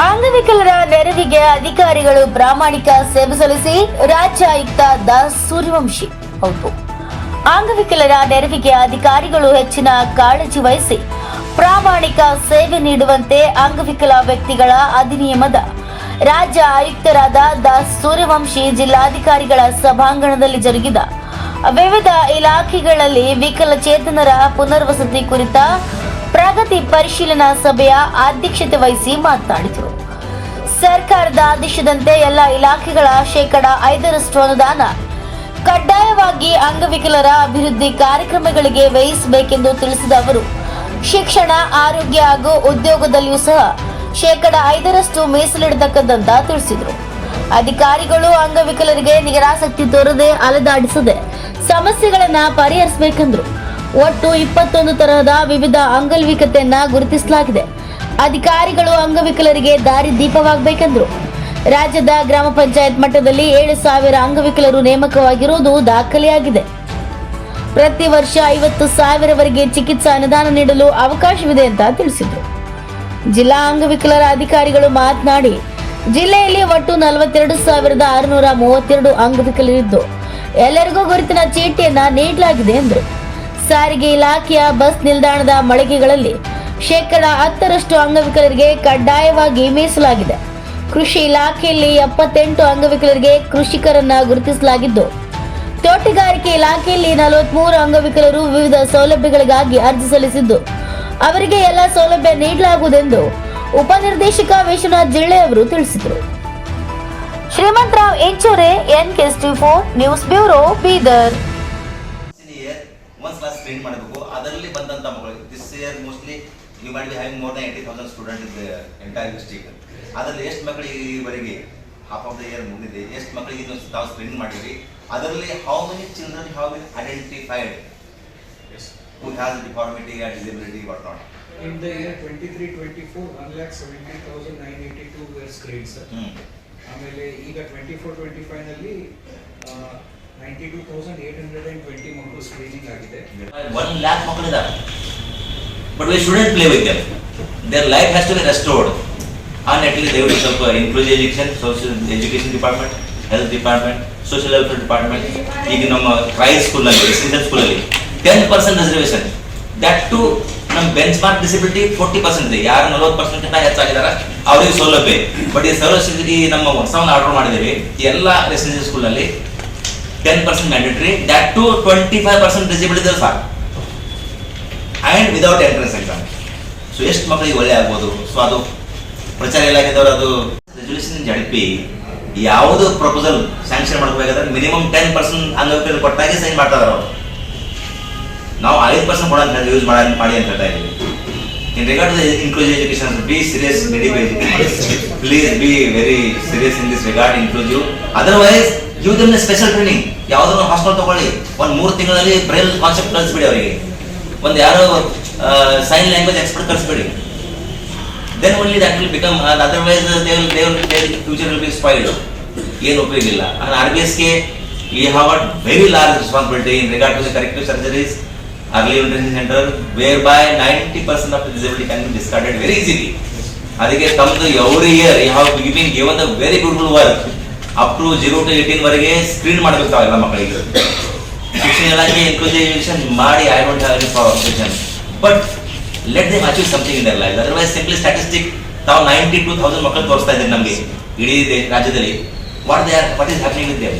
ಅಂಗವಿಕಲರ ನೆರವಿಗೆ ಅಧಿಕಾರಿಗಳು ಪ್ರಾಮಾಣಿಕ ಸೇವೆ ಸಲ್ಲಿಸಿ ರಾಜ್ಯ ಆಯುಕ್ತ ದಾಸ್ ಸೂರ್ಯವಂಶಿ ಹೌದು. ಅಂಗವಿಕಲರ ನೆರವಿಗೆ ಅಧಿಕಾರಿಗಳು ಹೆಚ್ಚಿನ ಕಾಳಜಿ ವಹಿಸಿ ಪ್ರಾಮಾಣಿಕ ಸೇವೆ ನೀಡುವಂತೆ ಅಂಗವಿಕಲ ವ್ಯಕ್ತಿಗಳ ಅಧಿನಿಯಮದ ರಾಜ್ಯ ಆಯುಕ್ತರಾದ ದಾಸ್ ಸೂರ್ಯವಂಶಿ ಜಿಲ್ಲಾಧಿಕಾರಿಗಳ ಸಭಾಂಗಣದಲ್ಲಿ ಜರುಗಿದ ವಿವಿಧ ಇಲಾಖೆಗಳಲ್ಲಿ ವಿಕಲಚೇತನರ ಪುನರ್ವಸತಿ ಕುರಿತ ಪ್ರಗತಿ ಪರಿಶೀಲನಾ ಸಭೆಯ ಅಧ್ಯಕ್ಷತೆ ವಹಿಸಿ ಮಾತನಾಡಿದರು. ಸರ್ಕಾರದ ಆದೇಶದಂತೆ ಎಲ್ಲ ಇಲಾಖೆಗಳ ಶೇಕಡ ಐದರಷ್ಟು ಅನುದಾನ. ಕಡ್ಡಾಯವಾಗಿ ಅಂಗವಿಕಲರ ಅಭಿವೃದ್ಧಿ ಕಾರ್ಯಕ್ರಮಗಳಿಗೆ ವ್ಯಯಿಸಬೇಕೆಂದು ತಿಳಿಸಿದ ಅವರು, ಶಿಕ್ಷಣ, ಆರೋಗ್ಯ ಹಾಗೂ ಉದ್ಯೋಗದಲ್ಲಿಯೂ ಸಹ ಶೇಕಡ ಐದರಷ್ಟು ಮೀಸಲಿಡತಕ್ಕಂತ ತಿಳಿಸಿದರು. ಅಧಿಕಾರಿಗಳು ಅಂಗವಿಕಲರಿಗೆ ನಿರಾಸಕ್ತಿ ತೋರದೆ ಅಲೆದಾಡಿಸದೆ ಸಮಸ್ಯೆಗಳನ್ನ ಪರಿಹರಿಸಬೇಕೆಂದರು. ಒಟ್ಟು ಇಪ್ಪತ್ತೊಂದು ತರಹದ ವಿವಿಧ ಅಂಗವಿಕತೆಯನ್ನ ಗುರುತಿಸಲಾಗಿದೆ. ಅಧಿಕಾರಿಗಳು ಅಂಗವಿಕಲರಿಗೆ ದಾರಿ ದೀಪವಾಗಬೇಕೆಂದರು. ರಾಜ್ಯದ ಗ್ರಾಮ ಪಂಚಾಯತ್ ಮಟ್ಟದಲ್ಲಿ ಏಳು ಸಾವಿರ ಅಂಗವಿಕಲರು ನೇಮಕವಾಗಿರುವುದು ದಾಖಲೆಯಾಗಿದೆ. ಪ್ರತಿ ವರ್ಷ ಐವತ್ತು ಸಾವಿರವರೆಗೆ ಚಿಕಿತ್ಸಾ ಅನುದಾನ ನೀಡಲು ಅವಕಾಶವಿದೆ ಅಂತ ತಿಳಿಸಿದರು. ಜಿಲ್ಲಾ ಅಂಗವಿಕಲರ ಅಧಿಕಾರಿಗಳು ಮಾತನಾಡಿ, ಜಿಲ್ಲೆಯಲ್ಲಿ ಒಟ್ಟು ನಲವತ್ತೆರಡು ಸಾವಿರದ ಆರುನೂರ ಮೂವತ್ತೆರಡು ಅಂಗವಿಕಲರಿದ್ದು, ಎಲ್ಲರಿಗೂ ಗುರುತಿನ ಚೀಟಿಯನ್ನ ನೀಡಲಾಗಿದೆ ಎಂದರು. ಸಾರಿಗೆ ಇಲಾಖೆಯ ಬಸ್ ನಿಲ್ದಾಣದ ಮಳಿಗೆಗಳಲ್ಲಿ ಶೇಕಡ ಹತ್ತರಷ್ಟು ಅಂಗವಿಕಲರಿಗೆ ಕಡ್ಡಾಯವಾಗಿ ಮೀಸಲಾಗಿದೆ. ಕೃಷಿ ಇಲಾಖೆಯಲ್ಲಿ ಎಪ್ಪತ್ತೆಂಟು ಅಂಗವಿಕಲರಿಗೆ ಕೃಷಿಕರನ್ನ ಗುರುತಿಸಲಾಗಿದ್ದು, ತೋಟಗಾರಿಕೆ ಇಲಾಖೆಯಲ್ಲಿ ನಲವತ್ಮೂರು ಅಂಗವಿಕಲರು ವಿವಿಧ ಸೌಲಭ್ಯಗಳಿಗಾಗಿ ಅರ್ಜಿ ಸಲ್ಲಿಸಿದ್ದು, ಅವರಿಗೆ ಎಲ್ಲ ಸೌಲಭ್ಯ ನೀಡಲಾಗುವುದೆಂದು ಉಪನಿರ್ದೇಶಕ ವಿಶ್ವನಾಥ್ ಜಿಳ್ಳೆ ಅವರು ತಿಳಿಸಿದರು. Shrimantrao Enchure N four news bureau, Bidar. Mostly you might hang more than eighty thousand student in entire district ಅದರಲ್ಲಿ ಎಷ್ಟು ಮಕ್ಕಳಿಗೆ ಈವರೆಗೆ ಹಾಫ್ ಆಫ್ ದ ಇಯರ್ ಮುಗಿದಿದೆ ಎಷ್ಟು ಮಕ್ಕಳಿಗೆ ಇನ್ನೊಂದು ತಾವು ಸ್ಪೆಂಡ್ ಮಾಡಿರಿ ಅದರಲ್ಲಿ how many children have been identified Yes. Who has deformity and disability what not In the year 23-24, one lakh seventy thousand nine eighty-two were screened, sir. ಹ್ಞೂ ಆಮೇಲೆ ಈಗ twenty four twenty ಫೈವ್ನಲ್ಲಿ ninety two thousand eight hundred and twenty ಮಕ್ಕಳು screening ಆಗಿದೆ. One lakh ಮಕ್ಕಳಿದ್ದಾರೆ but they student play with them their life has to be restored ಆ neatly ದೇವರು ಸ್ವಲ್ಪ inclusive education social education department health department social welfare department ಈಗ ನಮ್ಮ ಕ್ರೈಸ್ ಸ್ಕೂಲಲ್ಲಿ ರೆಸಿಡೆನ್ಸ್ ಸ್ಕೂಲಲ್ಲಿ ten percent reservation that to ನಮ್ಮ benchmark disability forty percent ಇದೆ. ಯಾರು ನಲವತ್ತು ಪರ್ಸೆಂಟ್ ಹೆಚ್ಚಾಗಿದಾರ, ಅವರಿಗೆ ಸೌಲಭ್ಯ. ಬಟ್ ಈ ಈ ನಮ್ಮ ಹೊಸವನ್ನು ಆರ್ಡರ್ ಮಾಡಿದ್ದೀವಿ. ಎಲ್ಲ ರೆಸಿಡೆನ್ಸಿ ಸ್ಕೂಲಲ್ಲಿ ten percent mandatory that to twenty five percent disability ಇದ್ರೆ ಸಾಕು. And without entrance exam so ಎಷ್ಟು ಮಕ್ಕಳಿಗೆ ಒಳ್ಳೆ ಆಗ್ಬೋದು? ಸೊ ಅದು ಪ್ರಚಾರ ಇಲಾಖೆದವರು ಅದು ರೆಸೊಲ್ಯೂಷನ್ ಜಡಪಿ. ಯಾವುದು ಪ್ರಪೋಸಲ್ ಸ್ಯಾಂಕ್ಷನ್ ಮಾಡ್ಬೇಕಾದ್ರೆ ಮಿನಿಮಮ್ ಟೆನ್ ಪರ್ಸೆಂಟ್ ಅಂಗವಿಕಲ ಕೊಟ್ಟಾಗೆ ಸೈನ್ ಮಾಡ್ತಾರೆ ಅವರು. ನಾವು ಐದು ಪರ್ಸೆಂಟ್ ಕೊಡ ಯೂಸ್ ಮಾಡಿ ಮಾಡಿ ಅಂತ ಹೇಳ್ತಾ ಇದ್ದೀವಿ. In regard inclusive education be serious please be very serious in this regard inclusive otherwise give them special training ಯಾವುದನ್ನು ಹಾಸ್ಟೆಲ್ ತಗೊಳ್ಳಿ. ಒಂದು ಮೂರು ತಿಂಗಳಲ್ಲಿ ಬ್ರೈಲ್ ಕಾನ್ಸೆಪ್ಟ್ ಕಲಿಸ್ಬಿಡಿ ಅವರಿಗೆ. ಒಂದು ಯಾರೋ sign language expert ಕಳಿಸ್ಬೇಡಿ. Then only that will become otherwise they've they will future will be spoiled ಏನು ಉಪಯೋಗ ಇಲ್ಲ. ಆರ್ ಬಿ ಎಸ್ಗೆ we at very large responsibility in regard to corrective surgeries early intervention center where by ninety percent of disability can be discarded very easily ಅದಕ್ಕೆ ತಮ್ಮದು every year you have giving given the very good work up to zero to eighteen ವರೆಗೆ screen ಮಾಡಬೇಕು ಎಲ್ಲ ಮಕ್ಕಳಿಗೆ. Inclusive education ಮಾಡಿ I don't have any problem but let them achieve something in their life otherwise simply statistic ತಾವು ninety two thousand ಮಕ್ಕಳು ತೋರಿಸ್ತಾ ಇದ್ದಾರೆ ನಮಗೆ. ಇಡೀ ರಾಜ್ಯದಲ್ಲಿ. What they are what is happening with them